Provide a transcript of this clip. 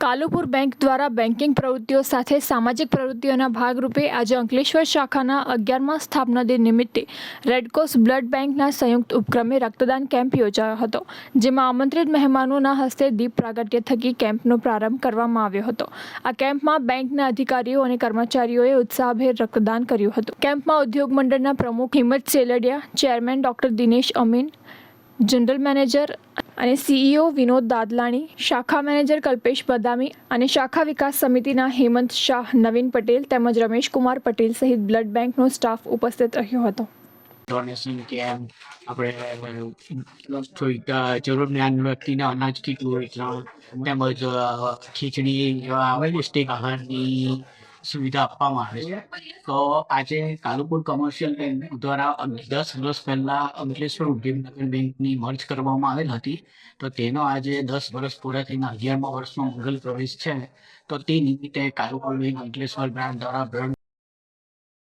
Kalupur bank દ્વારા banking પ્રવૃત્તિઓ સાથે સામાજિક પ્રવૃત્તિઓના ભાગરૂપે આજે અંકલેશ્વર શાખાના અગિયારમા સ્થાપના દિન નિમિત્તે રેડક્રોસ બ્લડ બેંકના સંયુક્ત ઉપક્રમે રક્તદાન કેમ્પ યોજાયો હતો, જેમાં આમંત્રિત મહેમાનોના હસ્તે દીપ પ્રાગટ્ય થકી કેમ્પનો પ્રારંભ કરવામાં આવ્યો હતો. આ કેમ્પમાં બેંકના અધિકારીઓ અને કર્મચારીઓએ ઉત્સાહભેર રક્તદાન કર્યું હતું. કેમ્પમાં ઉદ્યોગ મંડળના પ્રમુખ Himmat Seldiya, chairman doctor Dinesh Amin, general manager અને સીઈઓ વિનોદ દાદલાણી, શાખા મેનેજર કલ્પેશ બદામી અને શાખા વિકાસ સમિતિના હેમંત શાહ, નવીન પટેલ તેમજ રમેશ કુમાર પટેલ સહિત બ્લડ બેંકનો સ્ટાફ ઉપસ્થિત રહ્યો હતો. ડોનેશન કેમ્પ, આપણે જરૂરિયાત વ્યક્તિને અનાજ કીટલું વિતરણ તેમજ ખીચડી જેવા પૌષ્ટિક આહારની સુવિધા આપવામાં આવે છે. તો આજે કાલુપુર કોમર્શિયલ બેંક દ્વારા દસ વર્ષ પહેલા અંકલેશ્વર ઉદ્યોગનગર બેંકની મર્જ કરવામાં આવેલ હતી. તો તેનો આજે દસ વર્ષ પૂરા થઈને અગિયારમા વર્ષનો મંગલ પ્રવેશ છે. તો તે નિમિત્તે કાલુપુર બેંક અંકલેશ્વર બ્રાન્ચ દ્વારા બ્લડ